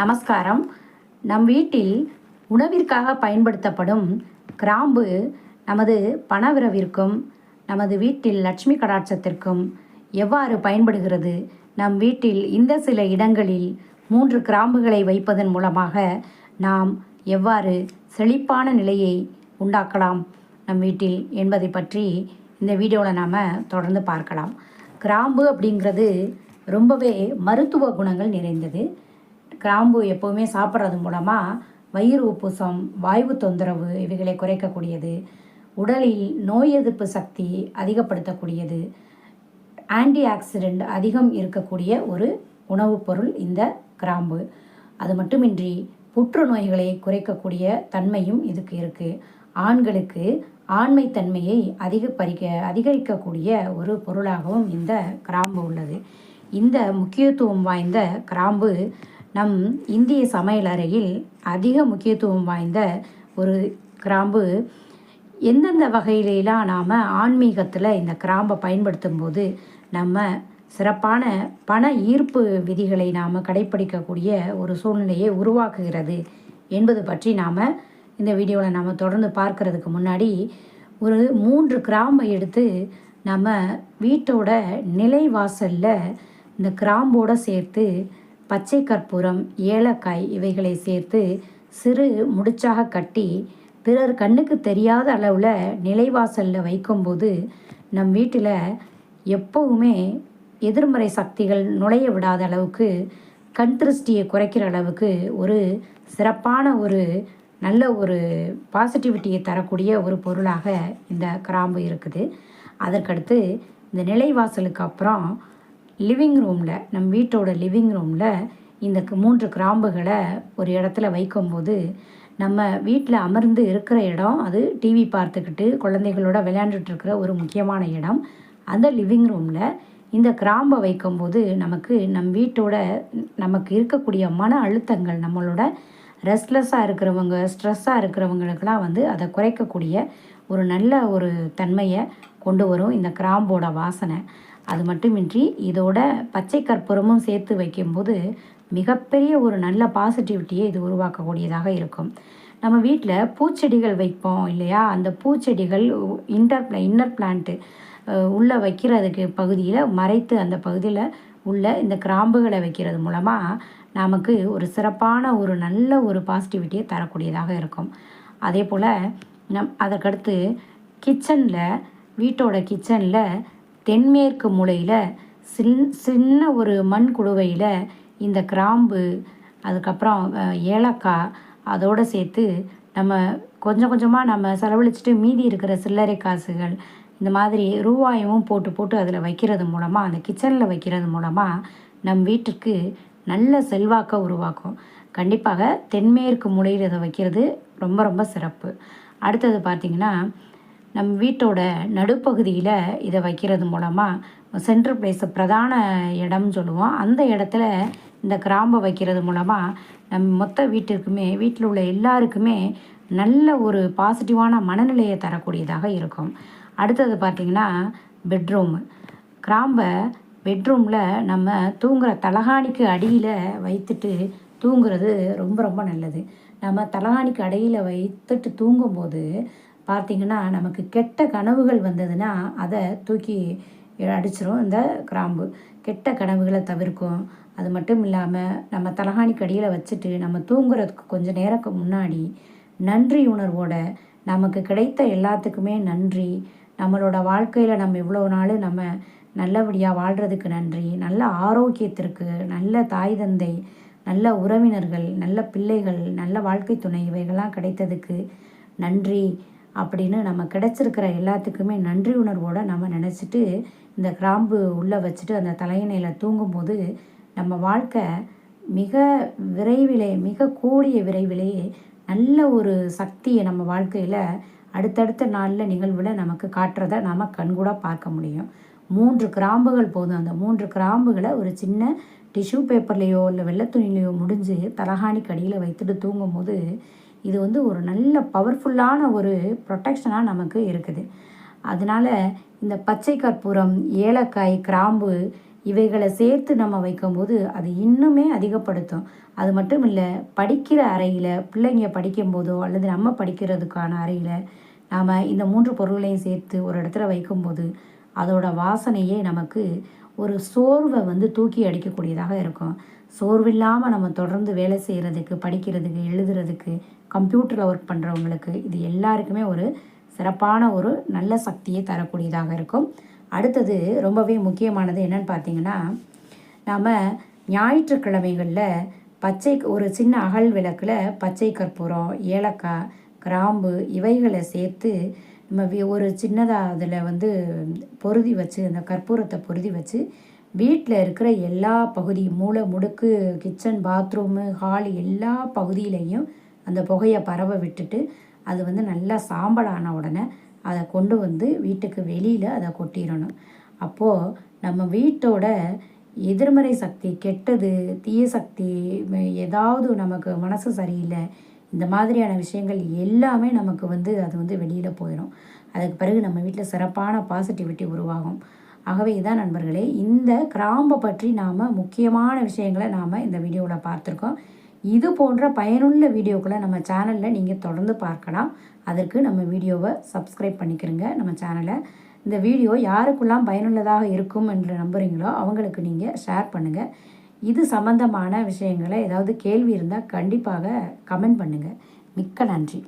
நமஸ்காரம். நம் வீட்டில் உணவிற்காக பயன்படுத்தப்படும் கிராம்பு நமது பணவிரவிற்கும் நமது வீட்டில் லட்சுமி கடாட்சத்திற்கும் எவ்வாறு பயன்படுகிறது? நம் வீட்டில் இந்த சில இடங்களில் மூன்று கிராம்புகளை வைப்பதன் மூலமாக நாம் எவ்வாறு செழிப்பான நிலையை உண்டாக்கலாம் நம் வீட்டில் என்பதை பற்றி இந்த வீடியோவில் நாம் தொடர்ந்து பார்க்கலாம். கிராம்பு அப்படிங்கிறது ரொம்பவே மருத்துவ குணங்கள் நிறைந்தது. கிராம்பு எப்போவுமே சாப்பிட்றது மூலமாக வயிறு உப்புசம் வாய்வு தொந்தரவு இவைகளை குறைக்கக்கூடியது. உடலில் நோய் எதிர்ப்பு சக்தி அதிகப்படுத்தக்கூடியது. ஆன்டி ஆக்சிடெண்ட் அதிகம் இருக்கக்கூடிய ஒரு உணவுப் பொருள் இந்த கிராம்பு. அது மட்டுமின்றி புற்றுநோய்களை குறைக்கக்கூடிய தன்மையும் இதுக்கு இருக்குது ஆண்களுக்கு ஆண்மை தன்மையை அதிக பறிக்க அதிகரிக்கக்கூடிய ஒரு பொருளாகவும் இந்த கிராம்பு உள்ளது. இந்த முக்கியத்துவம் வாய்ந்த கிராம்பு நம் இந்திய சமையலறையில் அதிக முக்கியத்துவம் வாய்ந்த ஒரு கிராம்பு. எந்தெந்த வகையிலெல்லாம் நாம் ஆன்மீகத்தில் இந்த கிராம்பை பயன்படுத்தும் போது நம்ம சிறப்பான பண ஈர்ப்பு விதிகளை நாம் கடைப்பிடிக்கக்கூடிய ஒரு சூழ்நிலையை உருவாக்குகிறது என்பது பற்றி நாம் இந்த வீடியோவில் நாம் தொடர்ந்து பார்க்கறதுக்கு முன்னாடி ஒரு மூன்று கிராம்பை எடுத்து நம்ம வீட்டோட நிலை வாசலில் இந்த கிராம்போடு சேர்த்து பச்சை கற்பூரம் ஏலக்காய் இவைகளை சேர்த்து சிறு முடிச்சாக கட்டி பிறர் கண்ணுக்கு தெரியாத அளவில் நிலைவாசலில் வைக்கும்போது நம் வீட்டில் எப்போவுமே எதிர்மறை சக்திகள் நுழைய விடாத அளவுக்கு கண் திருஷ்டியை குறைக்கிற அளவுக்கு ஒரு சிறப்பான ஒரு நல்ல ஒரு பாசிட்டிவிட்டியை தரக்கூடிய ஒரு பொருளாக இந்த கிராம்பு இருக்குது. அதற்கடுத்து இந்த நிலைவாசலுக்கு அப்புறம் லிவிங் ரூமில் நம் வீட்டோட லிவிங் ரூமில் இந்த மூன்று கிராம்புகளை ஒரு இடத்துல வைக்கும்போது நம்ம வீட்டில் அமர்ந்து இருக்கிற இடம் அது டிவி பார்த்துக்கிட்டு குழந்தைகளோட விளையாண்டுட்டு இருக்கிற ஒரு முக்கியமான இடம். அந்த லிவிங் ரூமில் இந்த கிராம்பை வைக்கும்போது நமக்கு நம் வீட்டோட நமக்கு இருக்கக்கூடிய மன அழுத்தங்கள் நம்மளோட ரெஸ்ட்லெஸ்ஸாக இருக்கிறவங்க ஸ்ட்ரெஸ்ஸாக இருக்கிறவங்களுக்கெல்லாம் வந்து அதை குறைக்கக்கூடிய ஒரு நல்ல ஒரு தன்மையை கொண்டு வரும் இந்த கிராம்போட வாசனை. அது மட்டுமின்றி இதோட பச்சை கற்பூரமும் சேர்த்து வைக்கும்போது மிகப்பெரிய ஒரு நல்ல பாசிட்டிவிட்டியை இது உருவாக்கக்கூடியதாக இருக்கும். நம்ம வீட்டில் பூச்செடிகள் வைப்போம் இல்லையா? அந்த பூச்செடிகள் இன்டர் இன்னர் பிளான்ட்டு உள்ளே வைக்கிறதுக்கு பகுதியில் மறைத்து அந்த பகுதியில் உள்ள இந்த கிராம்புகளை வைக்கிறது மூலமாக நமக்கு ஒரு சிறப்பான ஒரு நல்ல ஒரு பாசிட்டிவிட்டியை தரக்கூடியதாக இருக்கும். அதே போல் நம் அதற்கடுத்து கிச்சனில் வீட்டோட கிச்சனில் தென்மேற்கு மூலையில் சின் சின்ன ஒரு மண் குடுவையில் இந்த கிராம்பு அதுக்கப்புறம் ஏலக்காய் அதோடு சேர்த்து நம்ம கொஞ்சம் கொஞ்சமாக நம்ம செலவழிச்சிட்டு மீதி இருக்கிற சில்லறை காசுகள் இந்த மாதிரி ரூபாயும் போட்டு போட்டு அதில் வைக்கிறது மூலமாக அந்த கிச்சனில் வைக்கிறது மூலமாக நம் வீட்டுக்கு நல்ல செல்வாக்கை உருவாக்கும். கண்டிப்பாக தென்மேற்கு மூலையில் இதை வைக்கிறது ரொம்ப ரொம்ப சிறப்பு. அடுத்தது பார்த்திங்கன்னா நம் வீட்டோட நடுப்பகுதியில் இதை வைக்கிறது மூலமாக சென்ட்ரல் பிளேஸ் பிரதான இடம்னு சொல்லுவோம். அந்த இடத்துல இந்த கிராம்பை வைக்கிறது மூலமாக நம் மொத்த வீட்டிற்குமே வீட்டில் உள்ள எல்லாருக்குமே நல்ல ஒரு பாசிட்டிவான மனநிலையை தரக்கூடியதாக இருக்கும். அடுத்தது பார்த்திங்கன்னா பெட்ரூமு. கிராம்பை பெட்ரூமில் நம்ம தூங்குற தலகாணிக்கு அடியில் வைத்துட்டு தூங்குறது ரொம்ப ரொம்ப நல்லது. நம்ம தலகாணிக்கு அடியில் வைத்துட்டு தூங்கும்போது பார்த்திங்கன்னா நமக்கு கெட்ட கனவுகள் வந்ததுன்னா அதை தூக்கி அடிச்சிரும் இந்த கிராம்பு. கெட்ட கனவுகளை தவிர்க்கும். அது மட்டும் இல்லாமல் நம்ம தலகாணிக்கு அடியில் வச்சுட்டு நம்ம தூங்குறதுக்கு கொஞ்சம் நேரத்துக்கு முன்னாடி நன்றி உணர்வோட நமக்கு கிடைத்த எல்லாத்துக்குமே நன்றி. நம்மளோட வாழ்க்கையில் நம்ம இவ்வளோ நாள் நம்ம நல்லபடியாக வாழ்கிறதுக்கு நன்றி. நல்ல ஆரோக்கியத்திற்கு நல்ல தாய் தந்தை நல்ல உறவினர்கள் நல்ல பிள்ளைகள் நல்ல வாழ்க்கை துணை இவைகள்லாம் கிடைத்ததுக்கு நன்றி. அப்படின்னு நம்ம கிடைச்சிருக்கிற எல்லாத்துக்குமே நன்றி உணர்வோடு நம்ம நினச்சிட்டு இந்த கிராம்பு உள்ளே வச்சுட்டு அந்த தலையணையில் தூங்கும்போது நம்ம வாழ்க்கை மிக விரைவிலே மிக கூடிய விரைவிலேயே நல்ல ஒரு சக்தியை நம்ம வாழ்க்கையில் அடுத்தடுத்த நாளில் நிகழ்வில் நமக்கு காட்டுறதை நாம் கண்கூடாக பார்க்க முடியும். மூன்று கிராம்புகள் போதும். அந்த மூன்று கிராம்புகளை ஒரு சின்ன டிஷ்யூ பேப்பர்லேயோ இல்லை வெள்ளை துணிலையோ முடிஞ்சு தலகாணி அடியில் வைத்துட்டு தூங்கும்போது இது வந்து ஒரு நல்ல பவர்ஃபுல்லான ஒரு ப்ரொட்டெக்ஷனாக நமக்கு இருக்குது. அதனால் இந்த பச்சை கற்பூரம் ஏலக்காய் கிராம்பு இவைகளை சேர்த்து நம்ம வைக்கும்போது அது இன்னுமே அதிகப்படுத்தும். அது மட்டும் இல்லை படிக்கிற அறையில் பிள்ளைங்க படிக்கும்போதோ அல்லது நம்ம படிக்கிறதுக்கான அறையில் நாம் இந்த மூன்று பொருள்களையும் சேர்த்து ஒரு இடத்துல வைக்கும்போது அதோட வாசனையே நமக்கு ஒரு சோர்வை வந்து தூக்கி அடிக்கக்கூடியதாக இருக்கும். சோர்வில்லாமல் நம்ம தொடர்ந்து வேலை செய்கிறதுக்கு படிக்கிறதுக்கு எழுதுறதுக்கு கம்ப்யூட்டரில் ஒர்க் பண்ணுறவங்களுக்கு இது எல்லாருக்குமே ஒரு சிறப்பான ஒரு நல்ல சக்தியை தரக்கூடியதாக இருக்கும். அடுத்தது ரொம்பவே முக்கியமானது என்னன்னு பார்த்தீங்கன்னா நாம் ஞாயிற்றுக்கிழமைகளில் பச்சை ஒரு சின்ன அகல் விளக்கில் பச்சை கற்பூரம் ஏலக்காய் கிராம்பு இவைகளை சேர்த்து ஒரு சின்னதாக அதில் வந்து பொருதி வச்சு அந்த கற்பூரத்தை பொருதி வச்சு வீட்டில் இருக்கிற எல்லா பகுதி மூளை முடுக்கு கிச்சன் பாத்ரூமு ஹால் எல்லா பகுதியிலையும் அந்த புகையை பரவ விட்டுட்டு அது வந்து நல்லா சாம்பலான உடனே அதை கொண்டு வந்து வீட்டுக்கு வெளியில் அதை கொட்டிடணும். அப்போது நம்ம வீட்டோட எதிர்மறை சக்தி கெட்டது தீய சக்தி ஏதாவது நமக்கு மனசு சரியில்லை இந்த மாதிரியான விஷயங்கள் எல்லாமே நமக்கு வந்து அது வந்து வெளியில் போயிடும் அதுக்கு பிறகு நம்ம வீட்டில் சிறப்பான பாசிட்டிவிட்டி உருவாகும். ஆகவே இதான் நண்பர்களே இந்த கிராம்பை பற்றி நாம் முக்கியமான விஷயங்களை நாம் இந்த வீடியோவில் பார்த்துருக்கோம். இது போன்ற பயனுள்ள வீடியோக்களை நம்ம சேனலில் நீங்கள் தொடர்ந்து பார்க்கலாம். அதற்கு நம்ம வீடியோவை சப்ஸ்கிரைப் பண்ணிக்கிறங்க நம்ம சேனலை இந்த வீடியோ யாருக்கெல்லாம் பயனுள்ளதாக இருக்கும் என்று நம்புகிறீங்களோ அவங்களுக்கு நீங்கள் ஷேர் பண்ணுங்கள் இது சம்பந்தமான விஷயங்களை ஏதாவது கேள்வி இருந்தால் கண்டிப்பாக கமெண்ட் பண்ணுங்கள் மிக்க நன்றி.